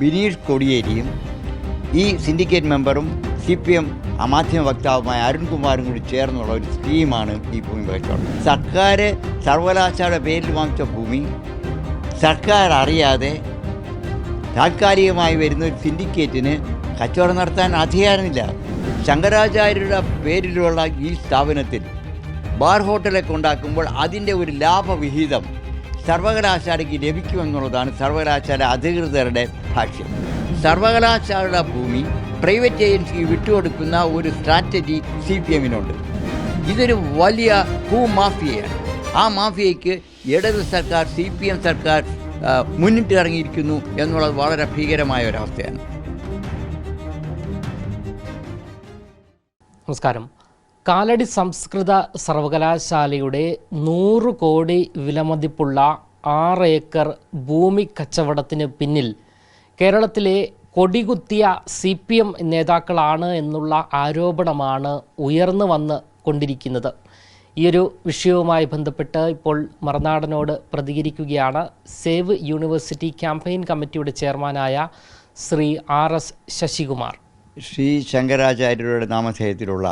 ബിനീഷ് കൊടിയേരിയും ഈ സിൻഡിക്കേറ്റ് മെമ്പറും C P M മാധ്യമ വക്താവുമായ അരുൺകുമാറും കൂടി ചേർന്നുള്ള ഒരു സ്കീമാണ് ഈ ഭൂമി കച്ചവടം സർക്കാർ സർവകലാശാലയുടെ പേരിൽ വാങ്ങിച്ച ഭൂമി സർക്കാർ അറിയാതെ താൽക്കാലികമായി വരുന്ന ഒരു സിൻഡിക്കേറ്റിന് കച്ചവടം നടത്താൻ അധികാരമില്ല. ശങ്കരാചാര്യരുടെ പേരിലുള്ള ഈ സ്ഥാപനത്തിൽ ബാർ ഹോട്ടലൊക്കെ ഉണ്ടാക്കുമ്പോൾ അതിന്റെ ഒരു ലാഭവിഹിതം സർവകലാശാലയ്ക്ക് ലഭിക്കുമെന്നുള്ളതാണ് സർവകലാശാല അധികൃതരുടെ ഭാഷ്യം. സർവകലാശാലയുടെ ഭൂമി പ്രൈവറ്റ് ഏജൻസിക്ക് വിട്ടുകൊടുക്കുന്ന ഒരു സ്ട്രാറ്റജി സി പി എമ്മിനുണ്ട്. ഇതൊരു വലിയ ഭൂമാഫിയയാണ് ആ മാഫിയയ്ക്ക് ഇടത് സർക്കാർ സി പി എം സർക്കാർ മുന്നിട്ട് മുന്നിട്ടിറങ്ങിയിരിക്കുന്നു എന്നുള്ളത് വളരെ ഭീകരമായ ഒരവസ്ഥയാണ്. നമസ്കാരം. കാലടി സംസ്കൃത സർവകലാശാലയുടെ നൂറ് കോടി വിലമതിപ്പുള്ള ആറ് ഏക്കർ ഭൂമി കച്ചവടത്തിന് പിന്നിൽ കേരളത്തിലെ കൊടികുത്തിയ സി പി എം നേതാക്കളാണ് എന്നുള്ള ആരോപണമാണ് ഉയർന്നു വന്ന് കൊണ്ടിരിക്കുന്നത്. ഈ ഒരു വിഷയവുമായി ബന്ധപ്പെട്ട് ഇപ്പോൾ മറുനാടനോട് പ്രതികരിക്കുകയാണ് സേവ് യൂണിവേഴ്സിറ്റി ക്യാമ്പയിൻ കമ്മിറ്റിയുടെ ചെയർമാനായ ശ്രീ ആർ എസ് ശശികുമാർ. ശ്രീ ശങ്കരാചാര്യരുടെ നാമധേയത്തിലുള്ള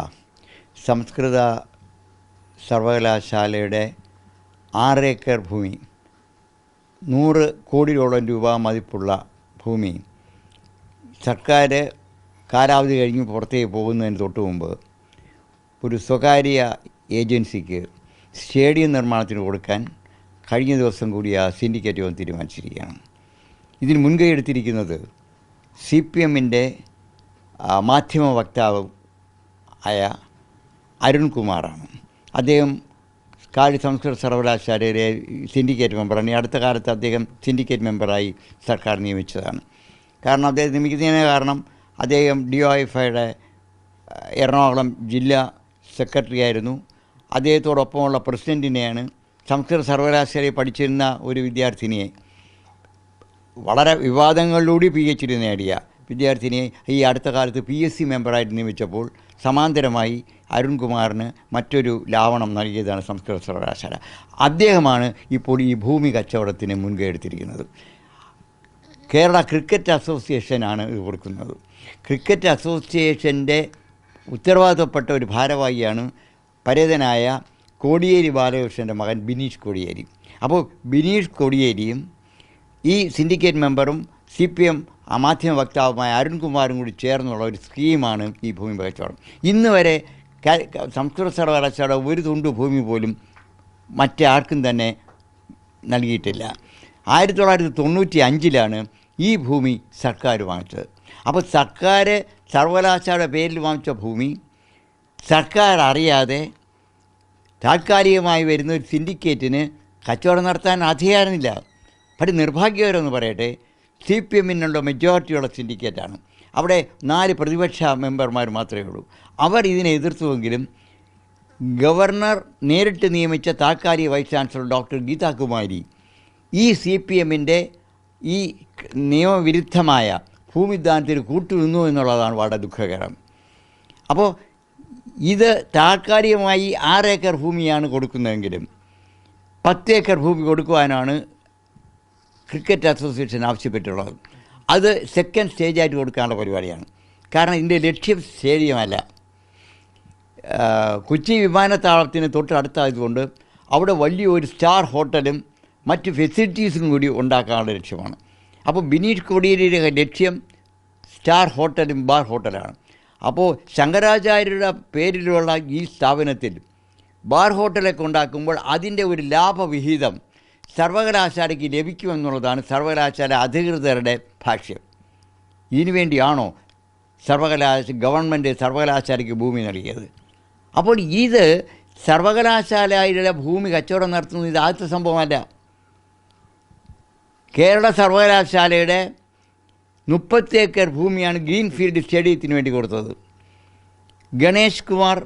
സംസ്കൃത സർവകലാശാലയുടെ ആറ് ഏക്കർ ഭൂമി നൂറ് കോടിയോളം രൂപ മതിപ്പുള്ള ഭൂമി. സർക്കാർ കാലാവധി കഴിഞ്ഞ് പുറത്തേക്ക് പോകുന്നതിന് തൊട്ട് മുമ്പ് ഒരു സ്വകാര്യ ഏജൻസിക്ക് സ്റ്റേഡിയം നിർമ്മാണത്തിന് കൊടുക്കാൻ കഴിഞ്ഞ ദിവസം കൂടി ആ സിൻഡിക്കേറ്റ് യോഗം തീരുമാനിച്ചിരിക്കുകയാണ്. ഇതിന് മുൻകൈ എടുത്തിരിക്കുന്നത് സി പി എമ്മിന്റെ മാധ്യമ വക്താവ് ആയ അരുൺകുമാറാണ്. അദ്ദേഹം കാളി സംസ്കൃത സർവകലാശാലയിലെ സിൻഡിക്കേറ്റ് മെമ്പറാണ്. ഈ അടുത്ത കാലത്ത് അദ്ദേഹം സിൻഡിക്കേറ്റ് മെമ്പറായി സർക്കാർ നിയമിച്ചതാണ്. കാരണം അദ്ദേഹം നിയമിക്കുന്നതിന് കാരണം അദ്ദേഹം ഡി ഒ എഫ് ഐയുടെ എറണാകുളം ജില്ലാ സെക്രട്ടറി ആയിരുന്നു. അദ്ദേഹത്തോടൊപ്പമുള്ള പ്രസിഡന്റിനെയാണ് സംസ്കൃത സർവകലാശാലയിൽ പഠിച്ചിരുന്ന ഒരു വിദ്യാർത്ഥിനിയെ വളരെ വിവാദങ്ങളിലൂടെ പി എച്ച് ഡി നേടിയ വിദ്യാർത്ഥിനിയെ ഈ അടുത്ത കാലത്ത് പി എസ് സി മെമ്പറായിട്ട് നിയമിച്ചപ്പോൾ സമാന്തരമായി അരുൺകുമാറിന് മറ്റൊരു ലാവണം നൽകിയതാണ് സംസ്കൃത സർവകലാശാല. അദ്ദേഹമാണ് ഇപ്പോൾ ഈ ഭൂമി കച്ചവടത്തിന് മുൻകൈ എടുത്തിരിക്കുന്നത്. കേരള ക്രിക്കറ്റ് അസോസിയേഷനാണ് ഇത് കൊടുക്കുന്നത്. ക്രിക്കറ്റ് അസോസിയേഷന്റെ ഉത്തരവാദിത്തപ്പെട്ട ഒരു ഭാരവാഹിയാണ് പരേതനായ കോടിയേരി ബാലകൃഷ്ണന്റെ മകൻ ബിനീഷ് കോടിയേരി. അപ്പോൾ ബിനീഷ് കോടിയേരിയും ഈ സിൻഡിക്കേറ്റ് മെമ്പറും സി പി എം മാധ്യമ വക്താവുമായ അരുൺകുമാറും കൂടി ചേർന്നുള്ള ഒരു സ്കീമാണ് ഈ ഭൂമി കച്ചവടം ഇന്ന് വരെ സംസ്കൃത സർവകലാശാല ഒരു തുണ്ട് ഭൂമി പോലും മറ്റാർക്കും തന്നെ നൽകിയിട്ടില്ല. ആയിരത്തി തൊള്ളായിരത്തി തൊണ്ണൂറ്റി അഞ്ചിലാണ് ഈ ഭൂമി സർക്കാർ വാങ്ങിച്ചത്. അപ്പോൾ സർക്കാർ സർവകലാശാലയുടെ പേരിൽ വാങ്ങിച്ച ഭൂമി സർക്കാർ അറിയാതെ താൽക്കാലികമായി വരുന്ന ഒരു സിൻഡിക്കേറ്റിന് കച്ചവടം നടത്താൻ അധികാരമില്ല. പക്ഷേ നിർഭാഗ്യകരമെന്ന് പറയട്ടെ സി പി എമ്മിനുള്ള മെജോറിറ്റിയുള്ള സിൻഡിക്കേറ്റാണ് അവിടെ നാല് പ്രതിപക്ഷ മെമ്പർമാർ മാത്രമേ ഉള്ളൂ. അവർ ഇതിനെ എതിർത്തുവെങ്കിലും ഗവർണർ നേരിട്ട് നിയമിച്ച താൽക്കാലിക വൈസ് ചാൻസലർ ഡോക്ടർ ഗീതാകുമാരി ഈ സി പി എമ്മിന്റെ ഈ നിയമവിരുദ്ധമായ ഭൂമിദാനത്തിന് കൂട്ടുനിന്നു എന്നുള്ളതാണ് വളരെ ദുഃഖകരം. അപ്പോൾ ഇത് താൽക്കാലികമായി ആറ് ഏക്കർ ഭൂമിയാണ് കൊടുക്കുന്നതെങ്കിലും പത്ത് ഏക്കർ ഭൂമി കൊടുക്കുവാനാണ് ക്രിക്കറ്റ് അസോസിയേഷൻ ആവശ്യപ്പെട്ടുള്ളത്. അത് സെക്കൻഡ് സ്റ്റേജായിട്ട് കൊടുക്കാനുള്ള പരിപാടിയാണ്. കാരണം ഇതിന്റെ ലക്ഷ്യം സ്റ്റേഡിയമല്ല. കൊച്ചി വിമാനത്താവളത്തിന് തൊട്ടടുത്തായതുകൊണ്ട് അവിടെ വലിയൊരു സ്റ്റാർ ഹോട്ടലും മറ്റ് ഫെസിലിറ്റീസും കൂടി ഉണ്ടാക്കാനുള്ള ലക്ഷ്യമാണ്. അപ്പോൾ ബിനീഷ് കോടിയേരിയുടെ ലക്ഷ്യം സ്റ്റാർ ഹോട്ടലും ബാർ ഹോട്ടലാണ്. അപ്പോൾ ശങ്കരാചാര്യരുടെ പേരിലുള്ള ഈ സ്ഥാപനത്തിൽ ബാർ ഹോട്ടലൊക്കെ ഉണ്ടാക്കുമ്പോൾ അതിന്റെ ഒരു ലാഭവിഹിതം സർവകലാശാലയ്ക്ക് ലഭിക്കുമെന്നുള്ളതാണ് സർവകലാശാല അധികൃതരുടെ ഭാഷ്യം. ഇതിനു വേണ്ടിയാണോ സർവകലാശ ഗവൺമെന്റ് സർവകലാശാലയ്ക്ക് ഭൂമി നൽകിയത്? അപ്പോൾ ഇത് സർവകലാശാലയുടെ ഭൂമി കച്ചവടം നടത്തുന്നത് ഇത് ആദ്യത്തെ സംഭവമല്ല. കേരള സർവകലാശാലയുടെ മുപ്പത്തി ഏക്കർ ഭൂമിയാണ് ഗ്രീൻ ഫീൽഡ് സ്റ്റേഡിയത്തിന് വേണ്ടി കൊടുത്തത്. ഗണേഷ് കുമാർ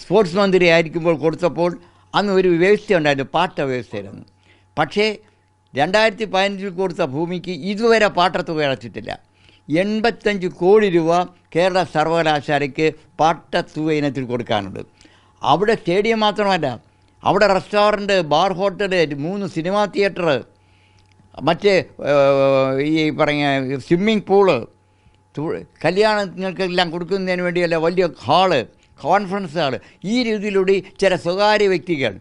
സ്പോർട്സ് മന്ത്രി ആയിരിക്കുമ്പോൾ കൊടുത്തപ്പോൾ അന്ന് ഒരു വ്യവസ്ഥ ഉണ്ടായിരുന്നു പാട്ട വ്യവസ്ഥയായിരുന്നു. പക്ഷേ രണ്ടായിരത്തി പതിനഞ്ചിൽ കൊടുത്ത ഭൂമിക്ക് ഇതുവരെ പാട്ടത്തുക അടച്ചിട്ടില്ല എൺപത്തഞ്ച് കോടി രൂപ കേരള സർവകലാശാലയ്ക്ക് പാട്ടത്തുക ഇനത്തിൽ കൊടുക്കാനുണ്ട്. അവിടെ സ്റ്റേഡിയം മാത്രമല്ല അവിടെ റെസ്റ്റോറന്റ് ബാർ ഹോട്ടൽ മൂന്ന് സിനിമാ തിയേറ്റർ മറ്റ് ഈ പറഞ്ഞ സ്വിമ്മിംഗ് പൂൾ കല്യാണങ്ങൾക്കെല്ലാം കൊടുക്കുന്നതിന് വേണ്ടിയല്ല വലിയ ഹാൾ കോൺഫറൻസ് ഹാൾ ഈ രീതിയിലൂടെ ചില സ്വകാര്യ വ്യക്തികൾ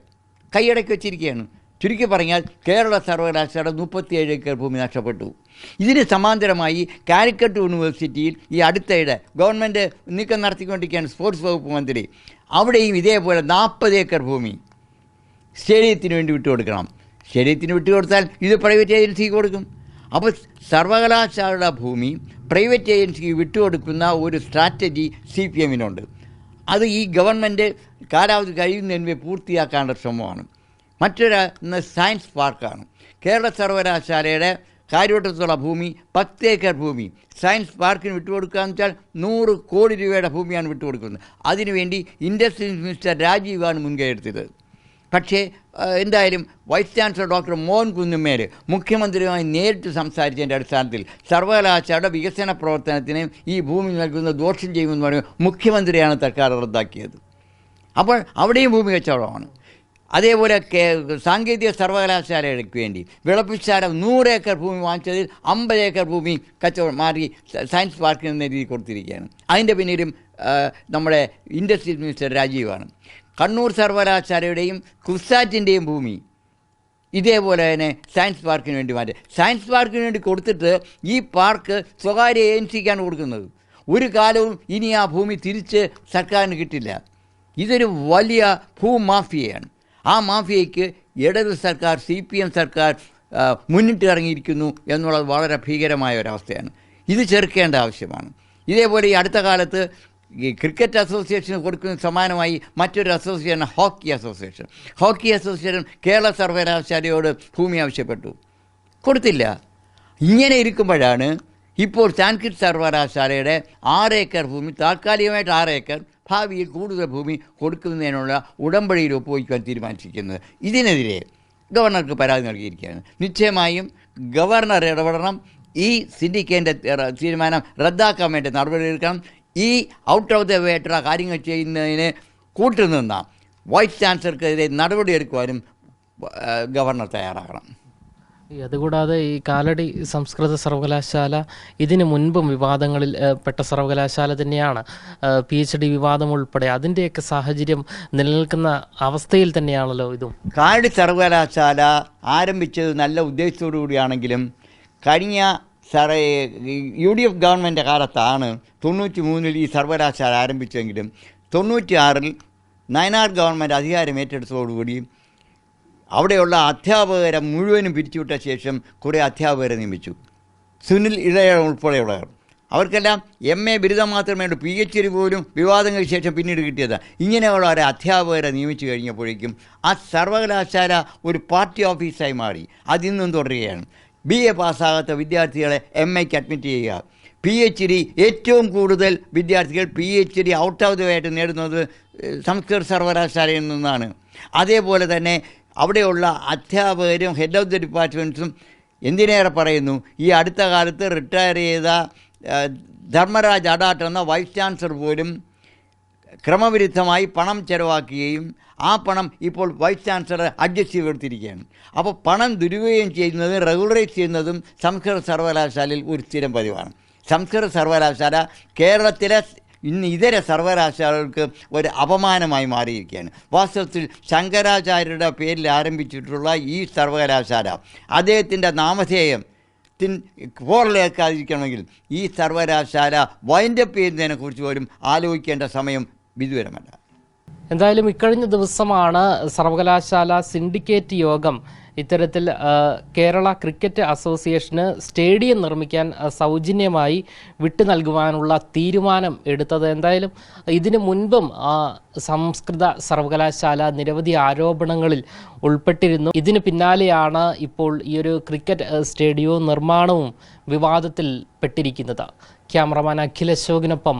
കൈയടക്കി വച്ചിരിക്കുകയാണ്. ചുരുക്കി പറഞ്ഞാൽ കേരള സർവകലാശാല മുപ്പത്തിയേഴ് ഏക്കർ ഭൂമി നഷ്ടപ്പെട്ടു. ഇതിന് സമാന്തരമായി കാലിക്കറ്റ് യൂണിവേഴ്സിറ്റിയിൽ ഈ അടുത്തയിടെ ഗവൺമെന്റ് നീക്കം നടത്തിക്കൊണ്ടിരിക്കുകയാണ് സ്പോർട്സ് വകുപ്പ് മന്ത്രി. അവിടെയും ഇതേപോലെ നാൽപ്പത് ഏക്കർ ഭൂമി സ്റ്റേഡിയത്തിന് വേണ്ടി വിട്ടു വിട്ടുകൊടുക്കണം. സ്റ്റേഡിയത്തിന് വിട്ടുകൊടുത്താൽ ഇത് പ്രൈവറ്റ് ഏജൻസിക്ക് കൊടുക്കും. അപ്പോൾ സർവകലാശാലയുടെ ഭൂമി പ്രൈവറ്റ് ഏജൻസിക്ക് വിട്ടുകൊടുക്കുന്ന ഒരു സ്ട്രാറ്റജി സി പി എമ്മിനുണ്ട്. അത് ഈ ഗവൺമെന്റ് കാലാവധി കഴിയുന്നതിന് പൂർത്തിയാക്കാനുള്ള ശ്രമമാണ്. മറ്റൊരു സയൻസ് പാർക്കാണ്. കേരള സർവകലാശാലയുടെ കാര്യവട്ടത്തുള്ള ഭൂമി പത്ത് ഏക്കർ ഭൂമി. സയൻസ് പാർക്കിന് വിട്ടുകൊടുക്കുക എന്ന് വെച്ചാൽ നൂറ് കോടി രൂപയുടെ ഭൂമിയാണ് വിട്ടുകൊടുക്കുന്നത്. അതിനുവേണ്ടി ഇൻഡസ്ട്രി മിനിസ്റ്റർ രാജീവാണ് മുൻകൈ എടുത്തത്. പക്ഷേ എന്തായാലും vice chancellor doctor Mohan Kunnummel മുഖ്യമന്ത്രിയുമായി നേരിട്ട് സംസാരിച്ചതിന്റെ അടിസ്ഥാനത്തിൽ സർവകലാശാലയുടെ വികസന പ്രവർത്തനത്തിന് ഈ ഭൂമി നൽകുന്ന ദോഷം ചെയ്യുമെന്ന് പറഞ്ഞ് മുഖ്യമന്ത്രിയാണ് സർക്കാർ റദ്ദാക്കിയത്. അപ്പോൾ അവിടെയും ഭൂമി കച്ചവടമാണ്. അതേപോലെ സാങ്കേതിക സർവകലാശാലയ്ക്ക് വേണ്ടി വിളപ്പിച്ചാല നൂറ് ഏക്കർ ഭൂമി വാങ്ങിച്ചതിൽ അമ്പത് ഏക്കർ ഭൂമി കച്ചവടം മാറി സയൻസ് പാർക്കിന് എന്ന രീതിയിൽ കൊടുത്തിരിക്കുകയാണ്. അതിന്റെ പിന്നീടും നമ്മുടെ ഇൻഡസ്ട്രീസ് മിനിസ്റ്റർ രാജീവാണ്. കണ്ണൂർ സർവകലാശാലയുടെയും കുസാറ്റിന്റെയും ഭൂമി. ഇതേപോലെ തന്നെ സയൻസ് പാർക്കിന് വേണ്ടി മാറ്റി. സയൻസ് പാർക്കിന് വേണ്ടി കൊടുത്തിട്ട് ഈ പാർക്ക് സ്വകാര്യ ഏജൻസിക്കാണ് കൊടുക്കുന്നത്. ഒരു കാലവും ഇനി ആ ഭൂമി തിരിച്ച് സർക്കാരിന് കിട്ടില്ല. ഇതൊരു വലിയ ഭൂമാഫിയയാണ്. ആ മാഫിയയ്ക്ക് ഇടത് സർക്കാർ സി പി എം സർക്കാർ മുന്നിട്ട് ഇറങ്ങിയിരിക്കുന്നു എന്നുള്ളത് വളരെ ഭീകരമായ ഒരവസ്ഥയാണ്. ഇത് ചെറുക്കേണ്ട ആവശ്യമാണ്. ഇതേപോലെ ഈ അടുത്ത കാലത്ത് ഈ ക്രിക്കറ്റ് അസോസിയേഷന് കൊടുക്കുന്ന സമാനമായി മറ്റൊരു association hockey association hockey association Kerala സർവകലാശാലയോട് ഭൂമി ആവശ്യപ്പെട്ടു. കൊടുത്തില്ല. ഇങ്ങനെ ഇരിക്കുമ്പോഴാണ് ഇപ്പോൾ സാൻസ്ക്രിറ്റ് സർവകലാശാലയുടെ ആറ് ഏക്കർ ഭൂമി താൽക്കാലികമായിട്ട് ആറ് ഏക്കർ ഭാവിയിൽ കൂടുതൽ ഭൂമി കൊടുക്കുന്നതിനുള്ള ഉടമ്പടിയിൽ ഒപ്പുവയ്ക്കാൻ തീരുമാനിച്ചിരിക്കുന്നത്. ഇതിനെതിരെ ഗവർണർക്ക് പരാതി നൽകിയിരിക്കുകയാണ്. നിശ്ചയമായും ഗവർണർ ഇടപെടണം. ഈ സിൻഡിക്കേറ്റിന്റെ തീരുമാനം റദ്ദാക്കാൻ വേണ്ടി നടപടിയെടുക്കണം. ഈ ഔട്ട് ഓഫ് ദ വേട്ടുള്ള കാര്യങ്ങൾ ചെയ്യുന്നതിന് കൂട്ടുനിന്ന വൈസ് ചാൻസലർക്കെതിരെ നടപടിയെടുക്കുവാനും ഗവർണർ തയ്യാറാകണം. അതുകൂടാതെ ഈ കാലടി സംസ്കൃത സർവകലാശാല ഇതിനു മുൻപും വിവാദങ്ങളിൽ പെട്ട സർവകലാശാല തന്നെയാണ് പി എച്ച് ഡി വിവാദം ഉൾപ്പെടെ അതിന്റെയൊക്കെ സാഹചര്യം നിലനിൽക്കുന്ന അവസ്ഥയിൽ തന്നെയാണല്ലോ ഇതും. കാലടി സർവകലാശാല ആരംഭിച്ചത് നല്ല ഉദ്ദേശത്തോടു കൂടിയാണെങ്കിലും കഴിഞ്ഞ സറ യു ഡി എഫ് ഗവൺമെന്റ് കാലത്താണ് തൊണ്ണൂറ്റി മൂന്നിൽ ഈ സർവകലാശാല ആരംഭിച്ചെങ്കിലും തൊണ്ണൂറ്റി ആറിൽ നയനാർ ഗവൺമെന്റ് അധികാരം ഏറ്റെടുത്തതോടുകൂടി അവിടെയുള്ള അധ്യാപകരെ മുഴുവനും പിരിച്ചുവിട്ട ശേഷം കുറേ അധ്യാപകരെ നിയമിച്ചു. സുനിൽ ഇളയ ഉൾപ്പെടെയുള്ളവർ. അവർക്കെല്ലാം എം എ ബിരുദം മാത്രമേ ഉള്ളൂ. പി എച്ച് ഡി പോലും വിവാദങ്ങൾക്ക് ശേഷം പിന്നീട് കിട്ടിയത്. ഇങ്ങനെയുള്ള ഒരു അധ്യാപകരെ നിയമിച്ചു കഴിഞ്ഞപ്പോഴേക്കും ആ സർവകലാശാല ഒരു പാർട്ടി ഓഫീസായി മാറി. അതിന്നും തുടരുകയാണ്. ബി എ പാസ്സാകാത്ത വിദ്യാർത്ഥികളെ എം എക്ക് അഡ്മിറ്റ് ചെയ്യുക. പി എച്ച് ഡി ഏറ്റവും കൂടുതൽ വിദ്യാർത്ഥികൾ P H D out of the ആയിട്ട് നേടുന്നത് സംസ്കൃത സർവകലാശാലയിൽ നിന്നാണ്. അതേപോലെ തന്നെ അവിടെയുള്ള അധ്യാപകരും ഹെഡ് ഓഫ് ദി ഡിപ്പാർട്ട്മെന്റ്സും എന്തിനേറെ പറയുന്നു? ഈ അടുത്ത കാലത്ത് റിട്ടയർ ചെയ്ത ധർമ്മരാജ് അഡാട്ട് എന്ന വൈസ് ചാൻസലർ പോലും ക്രമവിരുദ്ധമായി പണം ചെലവാക്കുകയും ആ പണം ഇപ്പോൾ വൈസ് ചാൻസലർ അഡ്ജസ്റ്റ് ചെയ്തെടുത്തിരിക്കുകയാണ്. അപ്പോൾ പണം ദുരുപയോഗം ചെയ്യുന്നതും റെഗുലറൈസ് ചെയ്യുന്നതും സംസ്കൃത സർവകലാശാലയിൽ ഒരു സ്ഥിരം പതിവാണ്. സംസ്കൃത സർവകലാശാല കേരളത്തിലെ ഇന്ന് ഇതര സർവകലാശാലകൾക്ക് ഒരു അപമാനമായി മാറിയിരിക്കുകയാണ്. വാസ്തവത്തിൽ ശങ്കരാചാര്യരുടെ പേരിൽ ആരംഭിച്ചിട്ടുള്ള ഈ സർവകലാശാല അദ്ദേഹത്തിന്റെ നാമധേയം ത്തിൻ ഫോറിലേക്കാതിരിക്കണമെങ്കിൽ ഈ സർവകലാശാല വൈൻഡപ്പ് ചെയ്യുന്നതിനെക്കുറിച്ച് പോലും ആലോചിക്കേണ്ട സമയം വിദൂരമല്ല. എന്തായാലും ഇക്കഴിഞ്ഞ ദിവസമാണ് സർവകലാശാല സിൻഡിക്കേറ്റ് യോഗം ഇത്തരത്തിൽ കേരള ക്രിക്കറ്റ് അസോസിയേഷന് സ്റ്റേഡിയം നിർമ്മിക്കാൻ സൗജന്യമായി വിട്ടു നൽകുവാനുള്ള തീരുമാനം എടുത്തത്. എന്തായാലും ഇതിനു മുൻപും സംസ്കൃത സർവകലാശാല നിരവധി ആരോപണങ്ങളിൽ ഉൾപ്പെട്ടിരുന്നു. ഇതിന് പിന്നാലെയാണ് ഇപ്പോൾ ഈ ഒരു ക്രിക്കറ്റ് സ്റ്റേഡിയോ നിർമ്മാണവും വിവാദത്തിൽ പെട്ടിരിക്കുന്നത്. ക്യാമറമാൻ അഖിൽ അശോകിനൊപ്പം